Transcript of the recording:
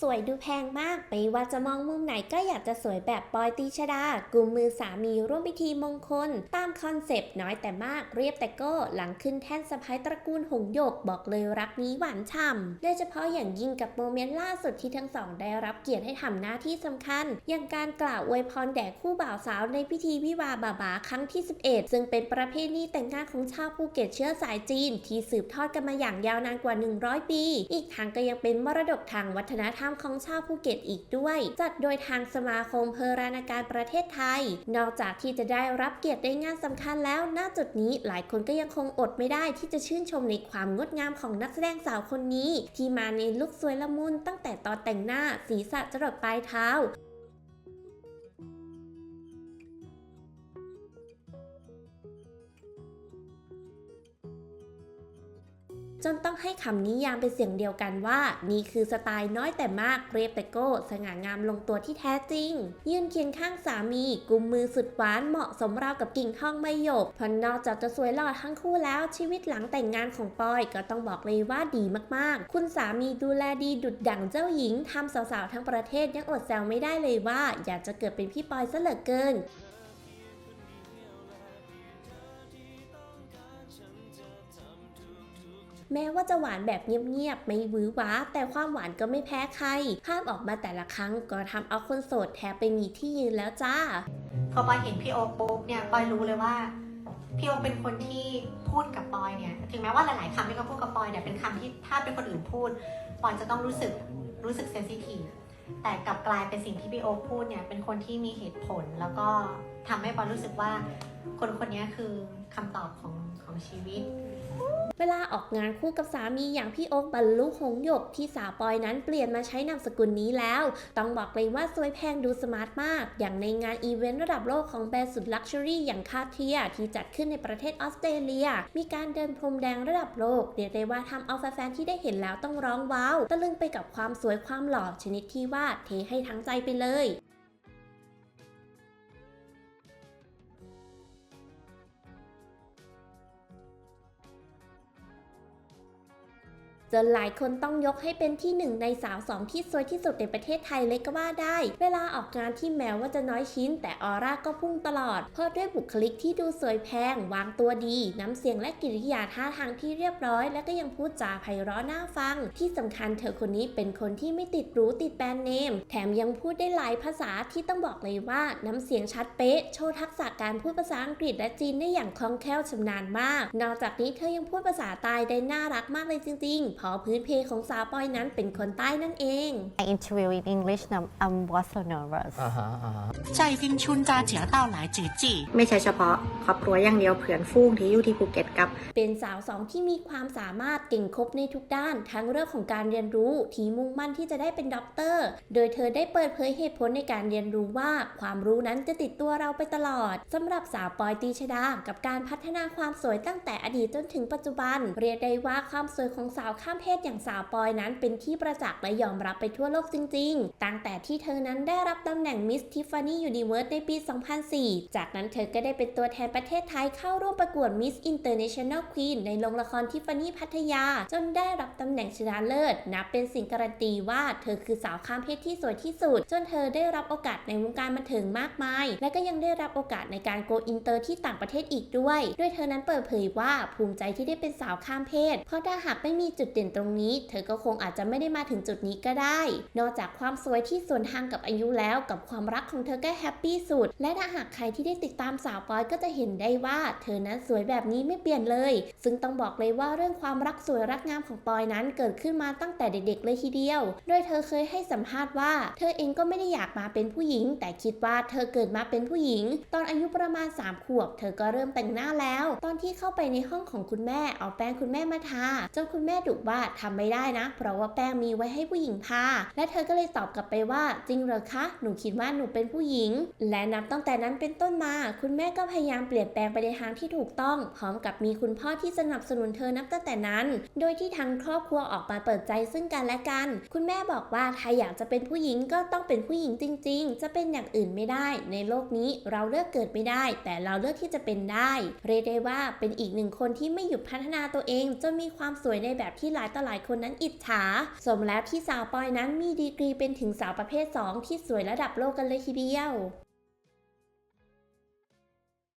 สวยดูแพงมากไม่ว่าจะมองมุมไหนก็อยากจะสวยแบบปอยตีชดากุมมือสามีร่วมพิธีมงคล ตามคอนเซปต์น้อยแต่มากเรียบแต่โก้หลังขึ้นแท่นสะพ้ายตระกูลหงหยกบอกเลยรักนี้หวานฉ่ำโดยเฉพาะอย่างยิ่งกับโมเมนต์ล่าสุดที่ทั้งสองได้รับเกียรติให้ทำหน้าที่สำคัญ อย่างการกล่าวอวยพรแด่คู่บ่าวสาวในพิธีวิวาบาบาครั้งที่ 11 ซึ่งเป็นประเพณีแต่งงานของชาวภูเก็ตเชื้อสายจีน ที่สืบทอดกันมาอย่างยาวนานกว่า 100 ปี อีกทั้งก็ยังเป็นมรดกทางวัฒนธรรมของชาวภูเก็ตอีกด้วย จัดโดยทางสมาคมเพรานาการประเทศไทย นอกจากที่จะได้รับเกียรติในงานสำคัญแล้วณจุดนี้หลายคนก็ยังคงอดไม่ได้ที่จะชื่นชมในความงดงามของนักแสดงสาวคนนี้ ที่มาในลุคสวยละมุนตั้งแต่ตอนแต่งหน้าศีรษะจรดปลายเท้า จนต้องให้คำนิยามเป็นเสียงเดียวกันว่า นี่คือสไตล์น้อยแต่มากเรียบแต่โก้ สง่างามลงตัวที่แท้จริง ยืนเคียงข้างสามีกุมมือสุดหวานเหมาะสมราวกับกิ่งทองใบหยกเพอนอกจากจะสวยหล่อทั้งคู่แล้วชีวิตหลังแต่งงานของปอยก็ต้องบอกเลยว่าดีมากๆ คุณสามีดูแลดีดุดดั่งเจ้าหญิงทำสาวๆทั้งประเทศยังอดแซวไม่ได้เลยว่า อยากจะเกิดเป็นพี่ปอยซะเหลือเกิน แม้ว่าจะหวานแบบเงียบๆ ไม่หวือหวา แต่ความหวานก็ไม่แพ้ใคร ภาพออกมาแต่ละครั้งก็ทำเอาคนโสดแทบไปมีที่ยืนแล้วจ้า พอปอยเห็นพี่โอ๊คปุ๊บเนี่ยปอยรู้เลยว่าพี่โอ๊คเป็นคนที่พูดกับปอยเนี่ย ถึงแม้ว่าหลายๆคำที่เขาพูดกับปอยเนี่ยเป็นคำที่ถ้าเป็นคนอื่นพูดปอยจะต้องรู้สึกรู้สึกเซนซิทีฟแต่กลับกลายเป็นสิ่งที่พี่โอ๊คพูดเนี่ยเป็นคนที่มีเหตุผลแล้วก็ทำให้ปอยรู้สึกว่า คนคนนี้คือคำตอบของของชีวิต เวลาออกงานคู่กับสามีอย่างพี่โอ๊คบรรลุหงหยกที่สาวปอยนั้นเปลี่ยนมาใช้นามสกุลนี้แล้ว ต้องบอกเลยว่าสวยแพงดูสมาร์ทมาก อย่างในงานอีเวนต์ระดับโลกของแบรนด์สุดลักชัวรี่อย่างคาเทียที่จัดขึ้นในประเทศออสเตรเลีย มีการเดินพรมแดงระดับโลกเรียกได้ว่าทำเอาแฟนๆที่ได้เห็นแล้วต้องร้องว้าวตะลึงไปกับความสวยความหล่อชนิดที่ว่าเทให้ทั้งใจไปเลย จนหลายคนต้องยกให้เป็นที่หนึ่งในสาวสองที่สวยที่สุดในประเทศไทยเลยก็ว่าได้ เวลาออกงานที่แม้ว่าจะน้อยชิ้น แต่ออร่าก็พุ่งตลอด เพราะด้วยบุคลิกที่ดูสวยแพง วางตัวดี น้ำเสียงและกิริยาท่าทางที่เรียบร้อย และก็ยังพูดจาไพเราะน่าฟัง ที่สำคัญเธอคนนี้เป็นคนที่ไม่ติดรู้ติดแบรนด์เนม แถมยังพูดได้หลายภาษาที่ต้องบอกเลยว่าน้ำเสียงชัดเป๊ะ โชว์ทักษะการพูดภาษาอังกฤษและจีนได้อย่างคล่องแคล่วชำนาญมาก นอกจากนี้เธอยังพูดภาษาใต้ได้น่ารักมากเลยจริง ๆพราะพื้นเพของสาวปอยนั้นเป็นคนใต้นั่นเอง I interview in English now I'm was so nervous ใจฟินชุนจาเฉียวเต้าหลายจือจีไม่ใช่เฉพาะครอบครัวอย่างเดียวเผื่อนฟูงที่อยู่ที่ภูเก็ตกับ เป็นสาวสองที่มีความสามารถเก่งครบในทุกด้าน ทั้งเรื่องของการเรียนรู้ที่มุ่งมั่นที่จะได้เป็นด็อกเตอร์ โดยเธอได้เปิดเผยเหตุผลในการเรียนรู้ว่า ความรู้นั้นจะติดตัวเราไปตลอด สำหรับสาวปอยตีชดา กับการพัฒนาความสวยตั้งแต่อดีตจนถึงปัจจุบัน เรียกได้ว่าความสวยของสาวข้าามเพศอย่างสาวปอยนั้นเป็นที่ประจักษ์และยอมรับไปทั่วโลกจริง ๆ ตั้งแต่ที่เธอนั้นได้รับตำแหน่ง Miss Tiffany Universe ในปี 2004 จากนั้นเธอก็ได้เป็นตัวแทนประเทศไทยเข้าร่วมประกวด Miss International Queen ในโรงละครทิฟฟานี่พัทยา จนได้รับตำแหน่งชนะเลิศ นับเป็นสิ่งการันตีว่าเธอคือสาวข้ามเพศที่สวยที่สุด จนเธอได้รับโอกาสในวงการบันเทิงมากมาย และก็ยังได้รับโอกาสในการโกอินเตอร์ที่ต่างประเทศอีกด้วย ด้วยเธอนั้นเปิดเผยว่าภูมิใจที่ได้เป็นสาวข้ามเพศ เพราะถ้าหากไม่มีจุดเด่นตรงนี้ เธอก็คงอาจจะไม่ได้มาถึงจุดนี้ก็ได้ นอกจากความสวยที่ส่วนทางกับอายุแล้ว กับความรักของเธอก็แฮปปี้สุด และถ้าหากใครที่ได้ติดตามสาวปอยก็จะเห็นได้ว่า เธอนั้นสวยแบบนี้ไม่เปลี่ยนเลย ซึ่งต้องบอกเลยว่าเรื่องความรักสวยรักงามของปอยนั้นเกิดขึ้นมาตั้งแต่เด็กๆเลยทีเดียว โดยเธอเคยให้สัมภาษณ์ว่า เธอเองก็ไม่ได้อยากมาเป็นผู้หญิง แต่คิดว่าเธอเกิดมาเป็นผู้หญิง ตอนอายุประมาณ 3 ขวบ เธอก็เริ่มแต่งหน้าแล้ว ตอนที่เข้าไปในห้องของคุณแม่เอาแป้งคุณแม่มาทาจนคุณแม่ดุว่าทำไม่ได้นะ เพราะว่าแป้งมีไว้ให้ผู้หญิงทาและเธอก็เลยตอบกลับไปว่า จริงเหรอคะ หนูคิดว่าหนูเป็นผู้หญิง และนับตั้งแต่นั้นเป็นต้นมา คุณแม่ก็พยายามเปลี่ยนแปลงไปในทางที่ถูกต้อง พร้อมกับมีคุณพ่อที่สนับสนุนเธอนับตั้งแต่นั้น โดยที่ทางครอบครัวออกมาเปิดใจซึ่งกันและกัน คุณแม่บอกว่าถ้าอยากจะเป็นผู้หญิงก็ต้องเป็นผู้หญิงจริง ๆ จะเป็นอย่างอื่นไม่ได้ ในโลกนี้เราเลือกเกิดไม่ได้ แต่เราเลือกที่จะเป็นได้ เรียกได้ว่าเป็นอีกหนึ่งคนที่ไม่หยุดพัฒนาตัวเองจนมีความสวยในแบบที่ลายต่อหลายคนนั้นอิจฉา สมแล้วที่สาวปอยนั้นมีดีกรีเป็นถึงสาวประเภท 2 ที่สวยระดับโลกกันเลยทีเดียว